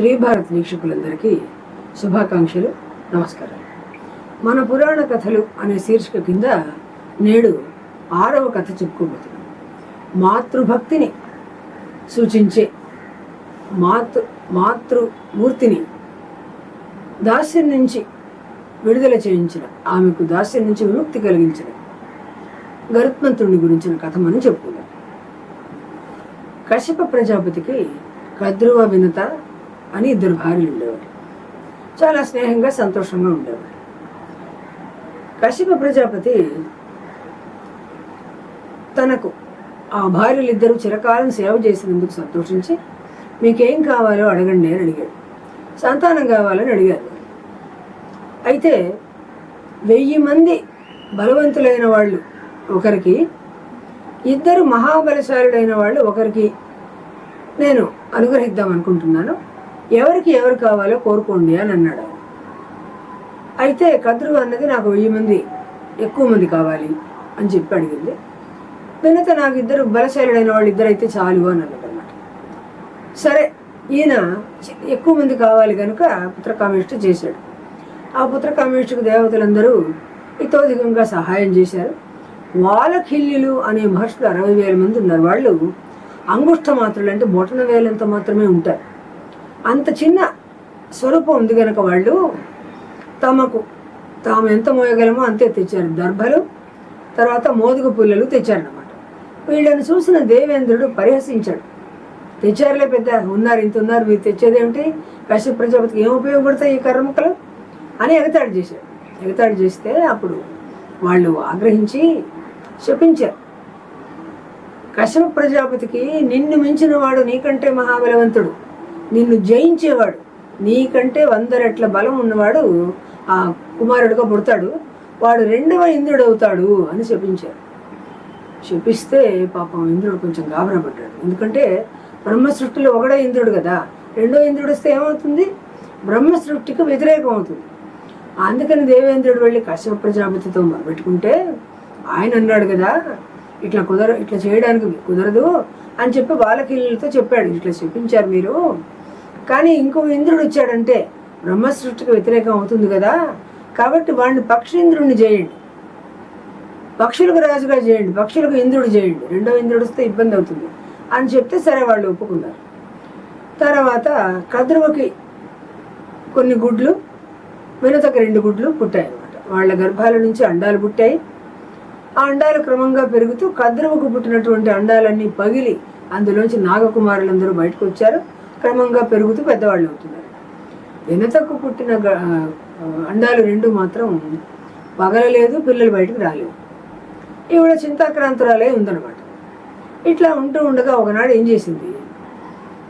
శ్రీభారత్ వీక్షకులందరికీ శుభాకాంక్షలు నమస్కారం మన పురాణ కథలు అనే శీర్షిక కింద నేడు ఆరవ కథ చెప్పుకోబోతున్నాం. మాతృభక్తిని సూచించే మాతృ మాతృమూర్తిని దాస్యం నుంచి విడుదల చేయించిన ఆమెకు దాస్యం నుంచి విముక్తి కలిగించిన గరుత్మంతుడిని గురించిన కథ మనం చెప్పుకుందాం. కశ్యప ప్రజాపతికి కద్రువ వినత అని ఇద్దరు భార్యలు ఉండేవారు. చాలా స్నేహంగా సంతోషంగా ఉండేవారు. కశ్యప ప్రజాపతి తనకు ఆ భార్యలిద్దరూ చిరకాలం సేవ చేసినందుకు సంతోషించి మీకేం కావాలో అడగండి అని అడిగాడు. సంతానం కావాలని అడిగారు. అయితే వెయ్యి మంది బలవంతులైన వాళ్ళు ఒకరికి ఇద్దరు మహాబలశాలుడైన వాళ్ళు ఒకరికి నేను అనుగ్రహిద్దాం అనుకుంటున్నాను. ఎవరికి ఎవరు కావాలో కోరుకోండి అని అన్నాడు అయితే కద్రు అన్నది నాకు వెయ్యి మంది ఎక్కువ మంది కావాలి అని చెప్పి అడిగింది. వెనక నాకు ఇద్దరు బలశాలుడైన వాళ్ళు ఇద్దరు అయితే చాలు అని అన్నది అనమాట సరే ఈయన ఎక్కువ మంది కావాలి కనుక పుత్ర పుత్రకామేష్టి చేశాడు. ఆ పుత్ర పుత్రకామేష్టికి దేవతలందరూ ఇతోధికంగా సహాయం చేశారు. వాలఖిల్యులు అనే మహర్షులు అరవై వేల మంది ఉన్నారు. వాళ్ళు అంగుష్ట మాత్రలు అంటే బొటన వేలంత మాత్రమే ఉంటారు. అంత చిన్న స్వరూపం ఉంది కనుక వాళ్ళు తమకు తాము ఎంత మోయగలమో అంతే తెచ్చారు. దర్భలు తర్వాత మోదుగు పుల్లలు తెచ్చారనమాట వీళ్ళని చూసిన దేవేంద్రుడు పరిహసించాడు. తెచ్చారులే పెద్ద ఉన్నారు ఇంత ఉన్నారు మీరు తెచ్చేదేమిటి కశ్యప ప్రజాపతికి ఏం ఉపయోగపడతాయి ఈ కర్మకలు అని ఎగతాడు చేశాడు ఎగతాడు చేస్తే అప్పుడు వాళ్ళు ఆగ్రహించి శపించారు. కశ్యప ప్రజాపతికి నిన్ను మించిన వాడు నీకంటే మహాబలవంతుడు. నిన్ను జయించేవాడు. నీకంటే వంద రెట్ల బలం ఉన్నవాడు ఆ కుమారుడుగా పుడతాడు. వాడు రెండవ ఇంద్రుడు అవుతాడు అని శపించారు. శపిస్తే పాపం ఇంద్రుడు కొంచెం గాబరా పడ్డాడు. ఎందుకంటే బ్రహ్మ సృష్టిలో ఒకడే ఇంద్రుడు కదా. రెండో ఇంద్రుడు వస్తే ఏమవుతుంది? బ్రహ్మ సృష్టికి వ్యతిరేకం అవుతుంది. అందుకని దేవేంద్రుడు వెళ్ళి కశ్యప ప్రజాపతితో మొదలుపెట్టుకుంటే ఆయన అన్నాడు కదా ఇట్లా కుదర ఇట్లా చేయడానికి కుదరదు అని చెప్పి బాలకిల్లతో చెప్పాడు. ఇట్లా చెప్పించారు మీరు కానీ ఇంకో ఇంద్రుడు వచ్చాడంటే బ్రహ్మ సృష్టికి వ్యతిరేకం అవుతుంది కదా. కాబట్టి వాడిని పక్షీంద్రుడిని చేయండి. పక్షులకు రాజుగా చేయండి. పక్షులకు ఇంద్రుడు చేయండి. రెండో ఇంద్రుడు వస్తే ఇబ్బంది అవుతుంది. అని చెప్తే సరే వాళ్ళు ఒప్పుకున్నారు. తర్వాత కద్రువకి కొన్ని గుడ్లు వినతకు రెండు గుడ్లు పుట్టాయి అన్నమాట వాళ్ళ గర్భాల నుంచి అండాలు పుట్టాయి. ఆ అండాలు క్రమంగా పెరుగుతూ కద్రువకు పుట్టినటువంటి అండాలన్నీ పగిలి అందులోంచి నాగకుమారులందరూ బయటకు వచ్చారు. క్రమంగా పెరుగుతూ పెద్దవాళ్ళు అవుతున్నారు. వెనతకు పుట్టిన గ- అండాలు రెండు మాత్రం పగలలేదు పిల్లలు బయటకు రాలేదు. ఈవిడ చింతాక్రాంతురాలే ఉందన్నమాట. ఇట్లా ఉంటూ ఉండగా ఒకనాడు ఏం చేసింది?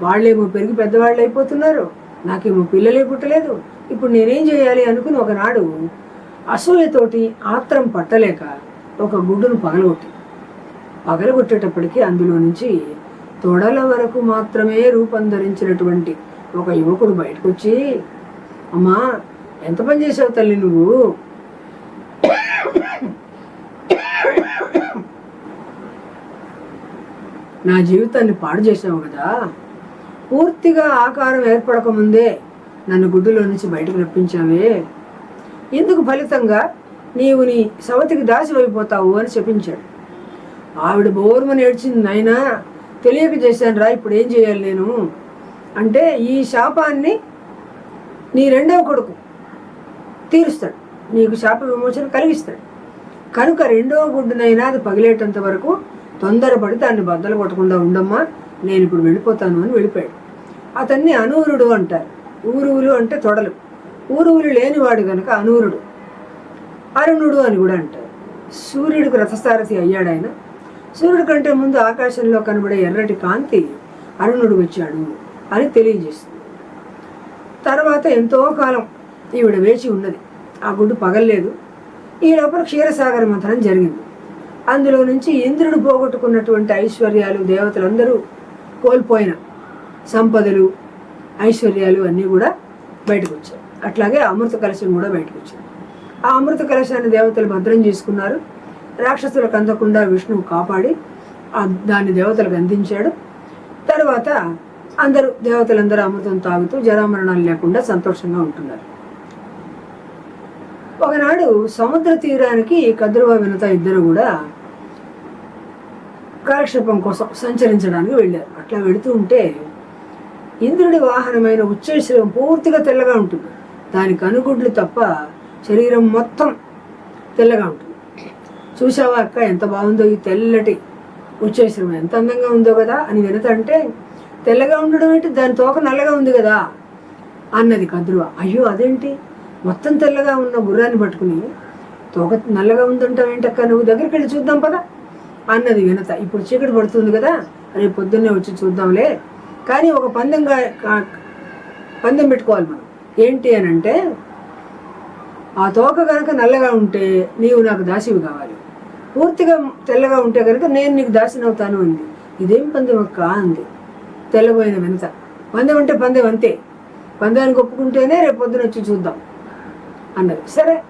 వాళ్ళేమో పెరిగి పెద్దవాళ్ళు అయిపోతున్నారు నాకేమో పిల్లలే పుట్టలేదు ఇప్పుడు నేనేం చేయాలి అనుకుని ఒకనాడు అసూయతోటి ఆత్రం పట్టలేక ఒక గుడ్డును పగలగొట్టి పగలగొట్టేటప్పటికీ అందులో నుంచి తొడల వరకు మాత్రమే రూపొందరించినటువంటి ఒక యువకుడు బయటకు వచ్చి అమ్మా ఎంత పని చేసావు తల్లి నువ్వు? నా జీవితాన్ని పాడు చేసావు కదా. పూర్తిగా ఆకారం ఏర్పడకముందే నన్ను గుడ్డులో నుంచి బయటకు రప్పించావే. ఎందుకు ఫలితంగా నీవు నీ సవతికి దాసి అయిపోతావు అని చెప్పించాడు ఆవిడ బోర్మని ఏడ్చింది నాయనా తెలియక చేశాను రా ఇప్పుడు ఏం చేయాలి నేను? అంటే ఈ శాపాన్ని నీ రెండవ కొడుకు తీరుస్తాడు. నీకు శాప విమోచన కలిగిస్తాడు. కనుక రెండవ గుడ్డునైనా అది పగిలేటంత వరకు తొందరపడి దాన్ని బద్దలు కొట్టకుండా ఉండమ్మా నేను ఇప్పుడు వెళ్ళిపోతాను అని వెళ్ళిపోయాడు. అతన్ని అనూరుడు అంటారు. ఊరువులు అంటే తొడలు. ఊరువులు లేనివాడు కనుక అనూరుడు. అరుణుడు అని కూడా అంటారు. సూర్యుడికి రథసారథి అయ్యాడు ఆయన. సూర్యుడి కంటే ముందు ఆకాశంలో కనబడే ఎర్రటి కాంతి అరుణుడు వచ్చాడు అని తెలియజేస్తుంది. తర్వాత ఎంతో కాలం ఈవిడ వేచి ఉన్నది. ఆ గుడ్డు పగల్లేదు. ఈ లోపల క్షీరసాగర మంథనం జరిగింది. అందులో నుంచి ఇంద్రుడు పోగొట్టుకున్నటువంటి ఐశ్వర్యాలు దేవతలందరూ కోల్పోయిన సంపదలు ఐశ్వర్యాలు అన్నీ కూడా బయటకు వచ్చాయి. అట్లాగే అమృత కలశం కూడా బయటకు వచ్చింది. ఆ అమృత కలశాన్ని దేవతలు భద్రం చేసుకున్నారు. రాక్షసులకు అందకుండా విష్ణువు కాపాడి దాన్ని దేవతలకు అందించాడు. తర్వాత అందరూ దేవతలందరూ అమృతం తాగుతూ జరామరణాలు లేకుండా సంతోషంగా ఉంటున్నారు. ఒకనాడు సముద్ర తీరానికి కద్రువ వినత ఇద్దరు కూడా కాలక్షేపం కోసం సంచరించడానికి వెళ్ళారు. అట్లా వెళుతూ ఉంటే ఇంద్రుడి వాహనమైన ఉచ్చేశ్వరం పూర్తిగా తెల్లగా ఉంటుంది. దానికి అనుగుడ్లు తప్ప శరీరం మొత్తం తెల్లగా ఉంటుంది. చూసావా అక్క? ఎంత బాగుందో ఈ తెల్లటి ఉచ్చేశ్వరం. ఎంత అందంగా ఉందో కదా అని వినతంటే తెల్లగా ఉండడం ఏంటి? దాని తోక నల్లగా ఉంది కదా అన్నది కద్రువ. అయ్యో అదేంటి? మొత్తం తెల్లగా ఉన్న గుర్రాన్ని పట్టుకుని తోక నల్లగా ఉందంటావు ఏంటక్క నువ్వు దగ్గరికి వెళ్ళి చూద్దాం పదా అన్నది వినత. ఇప్పుడు చీకటి పడుతుంది కదా రేపు పొద్దున్నే వచ్చి చూద్దాంలే. కానీ ఒక పందెంగా కా- పందెం పెట్టుకోవాలి మనం. ఏంటి అని అంటే ఆ తోక కనుక నల్లగా ఉంటే నీవు నాకు దాసివి కావాలి. పూర్తిగా తెల్లగా ఉంటే కనుక నేను నీకు దాసిని అవుతాను అంది. ఇదేం పందెం అక్క అంది. తెల్లబోయిన వినత పందెం అంటే పందెం అంతే. పందానికి ఒప్పుకుంటేనే రేపు పొద్దున వచ్చి చూద్దాం. అన్నది. సరే.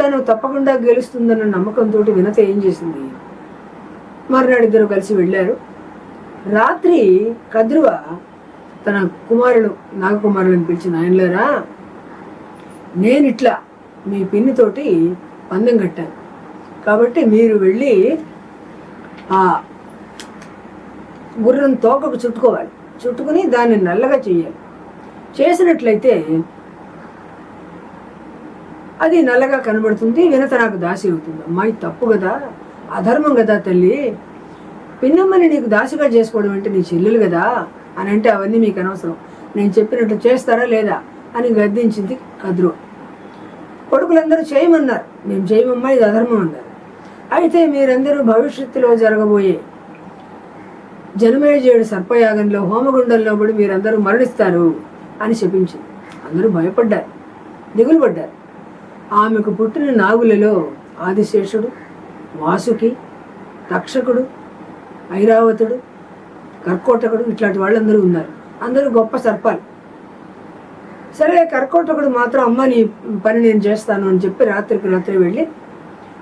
తను తప్పకుండా గెలుస్తుందన్న నమ్మకంతో వినత ఏం చేసింది? మర్నాడు ఇద్దరు కలిసి వెళ్ళారు. రాత్రి కద్రువ తన కుమారుడు నాగకుమారులను పిలిచిన ఆయనలేరా నేను ఇట్లా మీ పిన్నితోటి పందెం కట్టాను. కాబట్టి మీరు వెళ్ళి ఆ గుర్రం తోకకు చుట్టుకోవాలి. చుట్టుకుని దాన్ని నల్లగా చేయాలి. చేసినట్లయితే అది నల్లగా కనబడుతుంది వినత నాకు దాసి అవుతుంది. అమ్మాయి తప్పు కదా అధర్మం కదా తల్లి. పిన్నమ్మని నీకు దాసిగా చేసుకోవడం అంటే నీ చెల్లెలు కదా అని అంటే అవన్నీ మీకు అనవసరం. నేను చెప్పినట్లు చేస్తారా లేదా అని గద్దించింది కద్రు. కొడుకులందరూ చేయమన్నారు. మేము చేయమమ్మా ఇది అధర్మం అన్నారు. అయితే మీరందరూ భవిష్యత్తులో జరగబోయే జనమేజయుడు సర్పయాగంలో హోమగుండంలో పడి మీరందరూ మరణిస్తారు అని చెప్పించింది. అందరూ భయపడ్డారు దిగులు పడ్డారు. ఆమెకు పుట్టిన నాగులలో ఆదిశేషుడు వాసుకి రక్షకుడు ఐరావతుడు కర్కోటకుడు ఇట్లాంటి వాళ్ళందరూ ఉన్నారు. అందరూ గొప్ప సర్పాలు. సరే కర్కోటకుడు మాత్రం అమ్మ నీ పని నేను చేస్తాను అని చెప్పి రాత్రికి రాత్రి వెళ్ళి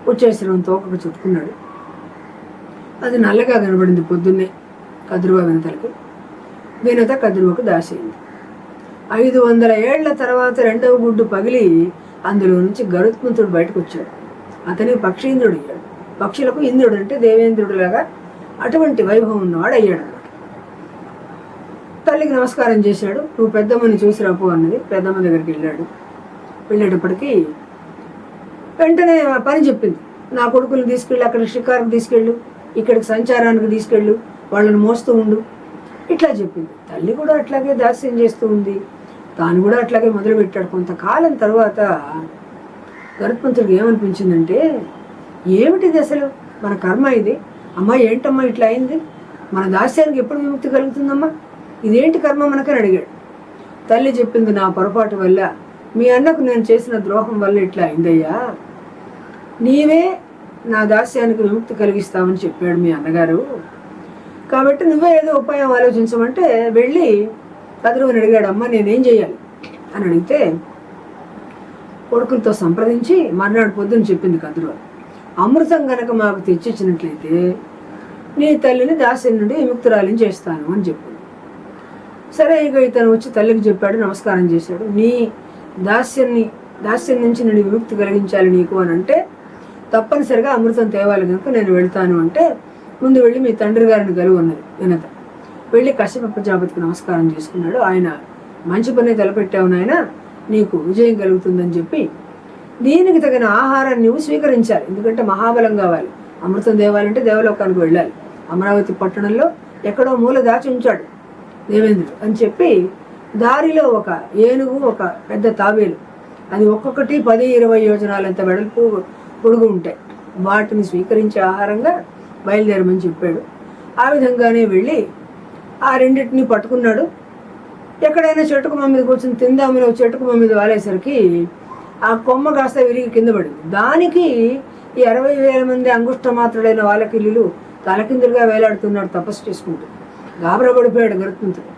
ఉచ్చేశ్వరం తోకకు చుట్టుకున్నాడు. అది నల్లగా కనబడింది పొద్దున్నే కదురువ వినతలకి. వినత కదురువకు దాసైంది. ఐదు వందల ఏళ్ళ తర్వాత రెండవ గుడ్డు పగిలి అందులో నుంచి గరుత్మంతుడు బయటకు వచ్చాడు అతని పక్షీంద్రుడు అయ్యాడు. పక్షులకు ఇంద్రుడు అంటే దేవేంద్రుడిలాగా అటువంటి వైభవం ఉన్నవాడు అయ్యాడు అన్నమాట తల్లికి నమస్కారం చేశాడు. నువ్వు పెద్దమ్మని చూసి రాపు అన్నది పెద్దమ్మ దగ్గరికి వెళ్ళాడు. వెళ్ళేటప్పటికీ వెంటనే పని చెప్పింది. నా కొడుకుని తీసుకెళ్ళి అక్కడ షికారుకు తీసుకెళ్ళు ఇక్కడికి సంచారానికి తీసుకెళ్ళు వాళ్ళని మోస్తూ ఉండు. ఇట్లా చెప్పింది. తల్లి కూడా అట్లాగే దాస్యం చేస్తూ ఉంది. తాను కూడా అట్లాగే మొదలుపెట్టాడు. కొంతకాలం తర్వాత గరుత్మంతుడికి ఏమనిపించిందంటే ఏమిటిది అసలు? మన కర్మ ఇది. అమ్మా ఏంటమ్మా ఇట్లా అయింది? మన దాస్యానికి ఎప్పుడు విముక్తి కలుగుతుందమ్మా? ఇదేంటి కర్మ మనకని అడిగాడు. తల్లి చెప్పింది నా పొరపాటు వల్ల మీ అన్నకు నేను చేసిన ద్రోహం వల్ల ఇట్లా అయిందయ్యా. నీవే నా దాస్యానికి విముక్తి కలిగిస్తామని చెప్పాడు మీ అన్నగారు. కాబట్టి నువ్వే ఏదో ఉపాయం ఆలోచించమంటే వెళ్ళి కదురువని అడిగాడు అమ్మ నేనేం చేయాలి అని అడిగితే కొడుకులతో సంప్రదించి మర్నాడు పొద్దున చెప్పింది కదురు. అమృతం గనక మాకు తెచ్చిచ్చినట్లయితే నీ తల్లిని దాస్యం నుండి విముక్తురాలిని చేస్తాను అని చెప్పింది సరే ఇక ఇతను వచ్చి తల్లికి చెప్పాడు నమస్కారం చేశాడు. నీ దాస్యాన్ని దాస్యం నుంచి నేను విముక్తి కలిగించాలి నీకు అని అంటే తప్పనిసరిగా అమృతం తేవాలి కనుక నేను వెళ్తాను అంటే ముందు వెళ్ళి మీ తండ్రి గారిని కలిగి ఉన్నది వినత వెళ్ళి కశ్యప జాపతికి నమస్కారం చేసుకున్నాడు. ఆయన మంచి పని తలపెట్టావు నాయన నీకు విజయం కలుగుతుందని చెప్పి దీనికి తగిన ఆహారాన్ని నువ్వు స్వీకరించాలి. ఎందుకంటే మహాబలం కావాలి. అమృతం దేవాలంటే దేవలోకానికి వెళ్ళాలి. అమరావతి పట్టణంలో ఎక్కడో మూల దాచి ఉంచాడు దేవేంద్రుడు అని చెప్పి దారిలో ఒక ఏనుగు ఒక పెద్ద తాబేలు. అది ఒక్కొక్కటి పది ఇరవై యోజనాలంత వెడల్పు పొడుగు ఉంటాయి. వాటిని స్వీకరించే ఆహారంగా బయలుదేరమని చెప్పాడు. ఆ విధంగానే వెళ్ళి ఆ రెండింటిని పట్టుకున్నాడు. ఎక్కడైనా చెట్టుకు మా మీద కూర్చొని తిందామని ఒక మా మీద వాలేసరికి ఆ కొమ్మ కాస్త విరిగి కింద పడింది. దానికి ఈ అరవై వేల మంది అంగుష్ట మాత్రుడైన వాళ్ళకిల్లులు తలకిందులుగా వేలాడుతున్నాడు తపస్సు చేసుకుంటూ. గాబరా పడిపోయాడు గరుత్మంతుడు.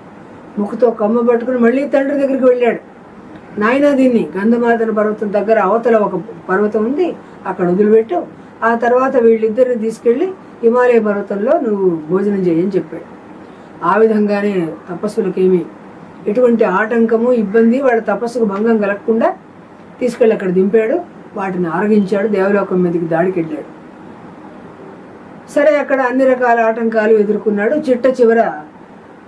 ముక్కుతో కమ్మ పట్టుకుని మళ్ళీ తండ్రి దగ్గరికి వెళ్ళాడు. నాయనా దీన్ని గంధమాదన పర్వతం దగ్గర అవతల ఒక పర్వతం ఉంది అక్కడ వదిలిపెట్టు. ఆ తర్వాత వీళ్ళిద్దరిని తీసుకెళ్ళి హిమాలయ పర్వతంలో నువ్వు భోజనం చేయని చెప్పాడు. ఆ విధంగానే తపస్సులకేమి ఎటువంటి ఆటంకము ఇబ్బంది వాళ్ళ తపస్సుకు భంగం కలగకుండా తీసుకెళ్ళి అక్కడ దింపాడు. వాటిని ఆరగించాడు దేవలోకం మీదకి దాడికి వెళ్ళాడు సరే అక్కడ అన్ని రకాల ఆటంకాలు ఎదుర్కొన్నాడు. చిట్ట చివర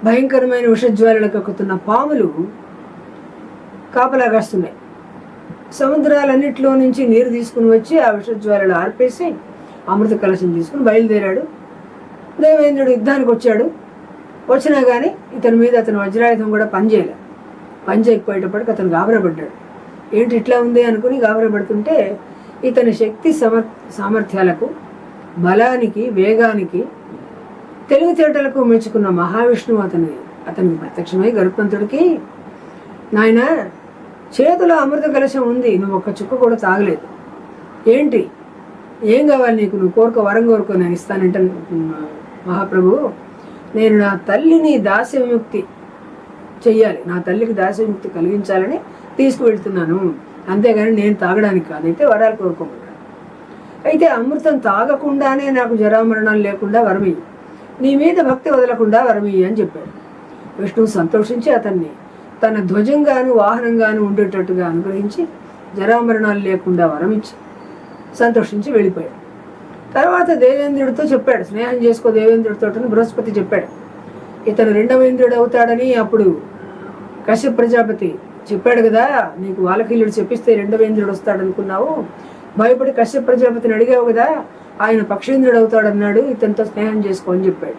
భయంకరమైన విషజ్వాలలకు ఎక్కుతున్న పాములు కాపలా కాస్తున్నాయి. నుంచి నీరు తీసుకుని వచ్చి ఆ విషజ్వాలలు ఆర్పేసి అమృత కలశం తీసుకుని బయలుదేరాడు. దేవేంద్రుడు యుద్ధానికి వచ్చాడు. వచ్చినా కానీ ఇతని మీద అతను వజ్రాయుధం కూడా పనిచేయలే. పని చేయకపోయేటప్పటికి అతను గాబరపడ్డాడు ఏంటి ఇట్లా ఉంది అనుకుని గాబరపడుతుంటే ఇతని శక్తి సమర్ సామర్థ్యాలకు బలానికి వేగానికి తెలివితేటలకు మెచ్చుకున్న మహావిష్ణువు అతని అతనికి ప్రత్యక్షమై గరుత్మంతుడికి నాయన చేతిలో అమృత కలశం ఉంది నువ్వు ఒక్క చుక్క కూడా తాగలేదు. ఏంటి? ఏం కావాలి నీకు? నువ్వు కోరుకో వరం కోరుకో నేను ఇస్తానంటే మహాప్రభు నేను నా తల్లిని దాస్య విముక్తి చెయ్యాలి. నా తల్లికి దాస్య విముక్తి కలిగించాలని తీసుకువెళ్తున్నాను. అంతేగాని నేను తాగడానికి కాదైతే వరాలు కోరుకోకుండా అయితే అమృతం తాగకుండానే నాకు జరామరణాలు లేకుండా వరమియ్యి. నీ మీద భక్తి వదలకుండా వరమియ్యి అని చెప్పాడు. విష్ణువు సంతోషించి అతన్ని తన ధ్వజంగాను వాహనంగాను ఉండేటట్టుగా అనుగ్రహించి జరామరణాలు లేకుండా వరమిచ్చి సంతోషించి వెళ్ళిపోయాడు. తర్వాత దేవేంద్రుడితో చెప్పాడు స్నేహం చేసుకో దేవేంద్రుడితో బృహస్పతి చెప్పాడు. ఇతను రెండవ ఇంద్రుడు అవుతాడని అప్పుడు కశ్యప ప్రజాపతి చెప్పాడు కదా నీకు వాలకిల్లుడు చెప్పిస్తే రెండవ ఇంద్రుడు వస్తాడు అనుకున్నావు భయపడి కశ్యప ప్రజాపతిని అడిగావు కదా ఆయన పక్షేంద్రుడు అవుతాడన్నాడు ఇతనితో స్నేహం చేసుకో అని చెప్పాడు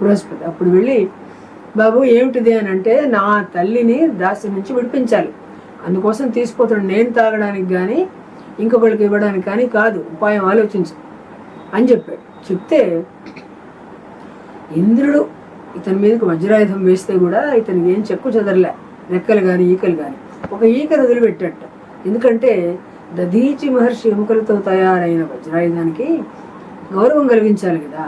బృహస్పతి. అప్పుడు వెళ్ళి బాబు ఏమిటిది అని అంటే నా తల్లిని దాస్యం నుంచి విడిపించాలి. అందుకోసం తీసుకుపోతాడు నేను తాగడానికి కానీ ఇంకొకరికి ఇవ్వడానికి కానీ కాదు. ఉపాయం ఆలోచించు అని చెప్పాడు. చెప్తే ఇంద్రుడు ఇతని మీదకి వజ్రాయుధం వేస్తే కూడా ఇతనికి ఏం చెక్కు చెదరలే. రెక్కలు కానీ ఈకలు కానీ ఒక ఈక వదిలిపెట్టట ఎందుకంటే దధీచి మహర్షి ఎముకలతో తయారైన వజ్రాయుధానికి గౌరవం కలిగించాలి కదా.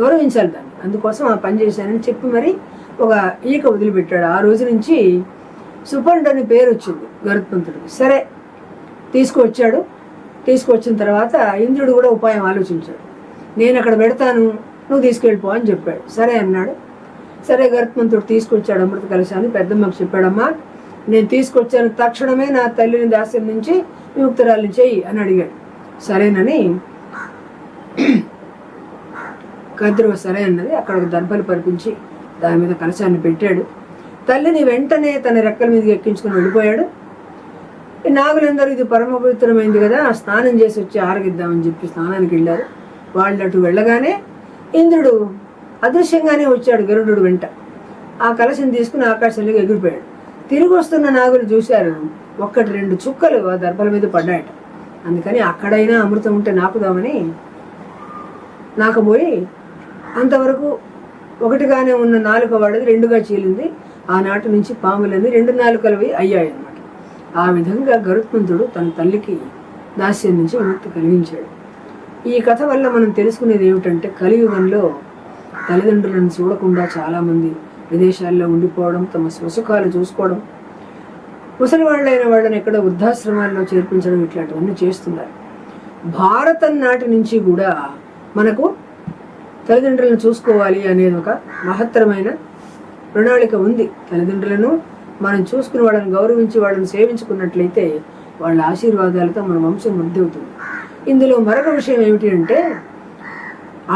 గౌరవించాలి దాన్ని. అందుకోసం ఆ పని చేశానని చెప్పి మరి ఒక ఈక వదిలిపెట్టాడు. ఆ రోజు నుంచి సుపర్ణ అనే పేరు వచ్చింది గరుత్మంతుడికి. సరే తీసుకువచ్చాడు. తీసుకొచ్చిన తర్వాత ఇంద్రుడు కూడా ఉపాయం ఆలోచించాడు. నేను అక్కడ పెడతాను నువ్వు తీసుకెళ్ళిపో అని చెప్పాడు. సరే అన్నాడు. సరే గరుత్మంతుడు తీసుకొచ్చాడు అమృత కలశాన్ని. పెద్దమ్మకు చెప్పాడమ్మా నేను తీసుకొచ్చాను తక్షణమే నా తల్లిని దాస్యం నుంచి విముక్తురాలు చెయ్యి అని అడిగాడు. సరేనని కద్రువ సరే అన్నది అక్కడ దర్భలు పరిపించి దాని మీద కలశాన్ని పెట్టాడు. తల్లిని వెంటనే తన రెక్కల మీదకి ఎక్కించుకుని వెళ్ళిపోయాడు. ఈ నాగులందరూ ఇది పరమ పవిత్రమైంది కదా స్నానం చేసి వచ్చి ఆరగిద్దామని చెప్పి స్నానానికి వెళ్ళారు. వాళ్ళు అటు వెళ్ళగానే ఇంద్రుడు అదృశ్యంగానే వచ్చాడు గరుడు వెంట. ఆ కలశం తీసుకుని ఆకాశంలోకి ఎగిరిపోయాడు. తిరిగి వస్తున్న నాగులు చూశారు. ఒక్కటి రెండు చుక్కలు ఆ దర్భల మీద పడ్డాయట. అందుకని అక్కడైనా అమృతం ఉంటే నాకుదామని పోయి అంతవరకు ఒకటిగానే ఉన్న నాలుక వాడిది రెండుగా చీలింది. ఆనాటి నుంచి పాములని రెండు నాలుకలవి అయ్యాయి అన్నమాట ఆ విధంగా గరుత్మంతుడు తన తల్లికి దాస్యం నుంచి విముక్తి కలిగించాడు. ఈ కథ వల్ల మనం తెలుసుకునేది ఏమిటంటే కలియుగంలో తల్లిదండ్రులను చూడకుండా చాలామంది విదేశాల్లో ఉండిపోవడం తమ స్వసుఖాలు చూసుకోవడం ముసలి వాళ్ళైన వాళ్ళని ఎక్కడో వృద్ధాశ్రమాల్లో చేర్పించడం ఇట్లాంటివన్నీ చేస్తున్నారు. భారతం నాటి నుంచి కూడా మనకు తల్లిదండ్రులను చూసుకోవాలి అనేది ఒక మహత్తరమైన ప్రణాళిక ఉంది. తల్లిదండ్రులను మనం చూసుకుని వాళ్ళని గౌరవించి వాళ్ళని సేవించుకున్నట్లయితే వాళ్ళ ఆశీర్వాదాలతో మన వంశం వృద్ధి అవుతుంది. ఇందులో మరొక విషయం ఏమిటి అంటే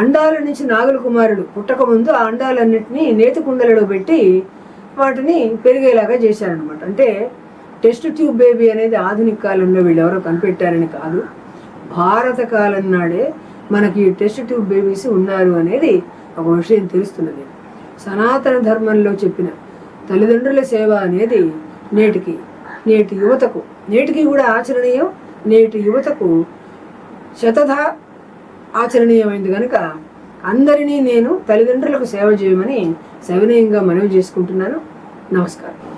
అండాల నుంచి నాగుల కుమారుడు పుట్టకముందు ఆ అండాలన్నింటినీ నేతి కుండలలో పెట్టి వాటిని పెరిగేలాగా చేశారనమాట అంటే టెస్ట్ ట్యూబ్ బేబీ అనేది ఆధునిక కాలంలో వీళ్ళు ఎవరో కనిపెట్టారని కాదు. భారత కాలం నాడే మనకి టెస్ట్ ట్యూబ్ బేబీస్ ఉన్నారు అనేది ఒక విషయం తెలుస్తున్నది. సనాతన ధర్మంలో చెప్పిన తల్లిదండ్రుల సేవ అనేది నేటికి నేటి యువతకు నేటికి కూడా ఆచరణీయం నేటి యువతకు శతధ ఆచరణీయమైంది కనుక అందరినీ నేను తల్లిదండ్రులకు సేవ చేయమని సవినయంగా మనవి చేసుకుంటున్నాను. నమస్కారం.